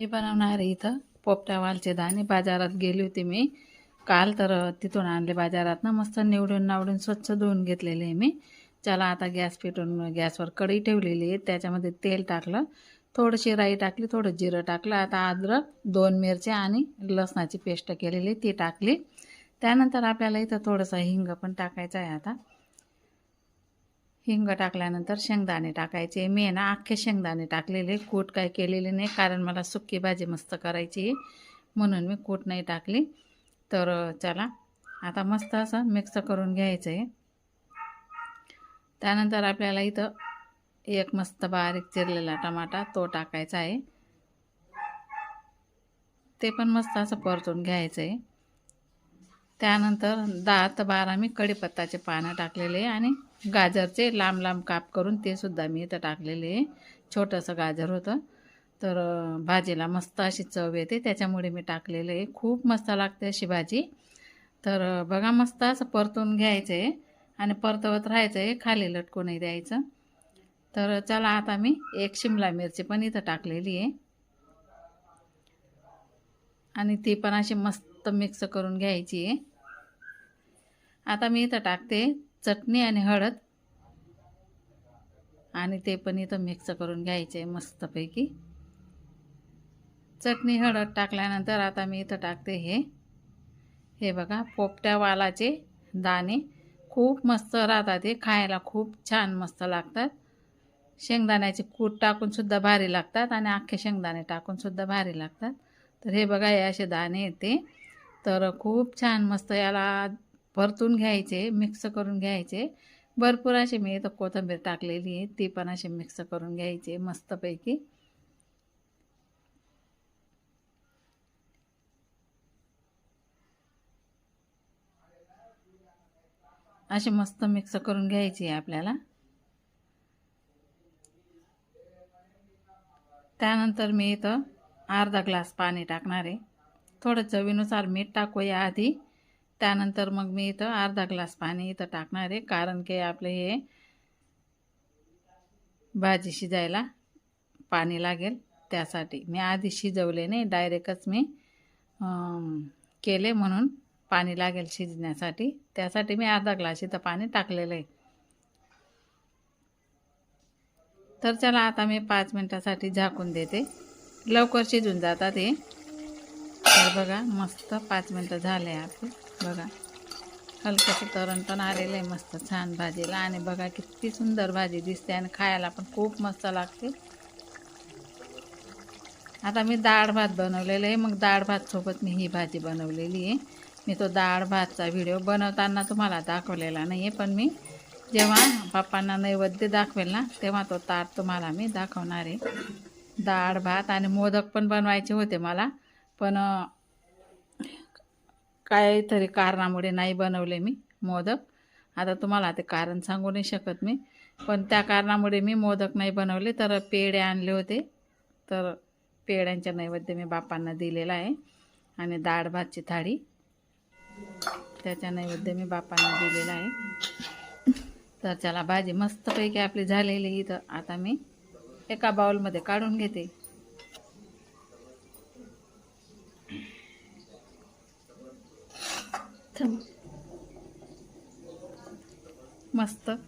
मी बनवणार आहे इथं. पोपट्या वालचे दाणे बाजारात गेली होती मी. काल तर तिथून आणले बाजारात ना. मस्त निवडून नावडून स्वच्छ धुवून घेतलेले आहे मी. त्याला आता गॅस पेटून गॅसवर कढई ठेवलेली आहे. त्याच्यामध्ये तेल टाकलं. थोडीशी राई टाकली थोडं जिरं टाकलं. आता अद्रक दोन मिरच्या आणि लसणाची पेस्ट केलेली ती टाकली. त्यानंतर आपल्याला इथं थोडंसं हिंग पण टाकायचं आहे आता. हिंग टाकल्यानंतर शेंगदाणे टाकायचे. मी आहे ना अख्खे शेंगदाणे टाकलेले. कूट काय केलेले नाही कारण मला सुक्की भाजी मस्त करायची आहे. म्हणून मी कूट नाही टाकली. तर चला आता मस्त असं मिक्स करून घ्यायचं आहे. त्यानंतर आपल्याला इथं एक मस्त बारीक चिरलेला टमाटा तो टाकायचा आहे. ते पण मस्त असं परतून घ्यायचं आहे. त्यानंतर दहा ते बारा मी कढीपत्ताचे पानं टाकलेले आणि गाजरचे लांब लांब काप करून ते सुद्धा मी इथं टाकलेले. आहे छोटंसं गाजर होतं. तर भाजीला मस्त अशी चव येते. त्याच्यामुळे मी टाकलेलं. आहे खूप मस्त लागते अशी भाजी. तर बघा मस्त असं परतून घ्यायचं आहे आणि परतवत राहायचं. आहे खाली लटकूनही द्यायचं. तर चला आता मी एक शिमला मिरची पण इथं टाकलेली आहे. आणि ती पण अशी मस्त मिक्स करून घ्यायची. आहे आता मी इथं टाकते चटणी आणि हळद. आणि ते पण इथं मिक्स करून घ्यायचे आहे मस्तपैकी. चटणी हळद टाकल्यानंतर आता मी इथं टाकते हे. हे बघा पोपट्या वालाचे दाणे खूप मस्त राहतात हे खायला खूप छान मस्त लागतात. शेंगदाण्याचे कूट टाकूनसुद्धा भारी लागतात आणि अख्खे शेंगदाणे टाकूनसुद्धा भारी लागतात. तर हे बघा हे असे दाणे येते तर खूप छान मस्त याला परतून घ्यायचे मिक्स करून घ्यायचे. भरपूर असे मी इथं कोथिंबीर टाकलेली आहे ती पण असे मिक्स करून घ्यायचे मस्तपैकी. असे मस्त मिक्स करून घ्यायची आहे आपल्याला. त्यानंतर मी इथं अर्धा ग्लास पाणी टाकणार आहे. थोडं चवीनुसार मीठ टाकूया आधी. त्यानंतर मग मी इथं अर्धा ग्लास पाणी इथं टाकणार आहे कारण की आपले हे भाजी शिजायला पाणी लागेल त्यासाठी. मी आधी शिजवले नाही डायरेक्टच मी केले म्हणून पाणी लागेल शिजण्यासाठी. त्यासाठी मी अर्धा ग्लास इथं पाणी टाकलेलं आहे. तर चला आता मी पाच मिनटासाठी झाकून देते. लवकर शिजून जातात हे. तर बघा मस्त पाच मिनटं झाले आपले. बघा हलकंसं तरण पण आलेलं आहे मस्त छान भाजीला. आणि बघा किती सुंदर भाजी दिसते आणि खायला पण खूप मस्त लागते. आता मी डाळ भात बनवलेलं आहे. मग डाळ भात सोबत मी ही भाजी बनवलेली आहे. मी तो डाळ भातचा व्हिडिओ बनवताना तुम्हाला दाखवलेला नाही आहे पण मी जेव्हा बाप्पांना नैवेद्य दाखवेल ना तेव्हा तो ताट तुम्हाला मी दाखवणार आहे. डाळ भात आणि मोदक पण बनवायचे होते मला पण काहीतरी कारणामुळे नाही बनवले मी मोदक. आता तुम्हाला ते कारण सांगू नाही शकत मी. पण त्या कारणामुळे मी मोदक नाही बनवले तर पेढे आणले होते. तर पेढ्यांच्या नैवेद्य मी बापांना दिलेला आहे. आणि डाळ भातची थाळी त्याच्या नैवेद्य मी बापांना दिलेला आहे. तर त्याला भाजी मस्तपैकी आपली झालेली इथं. आता मी एका बाउलमध्ये काढून घेते. मस्त.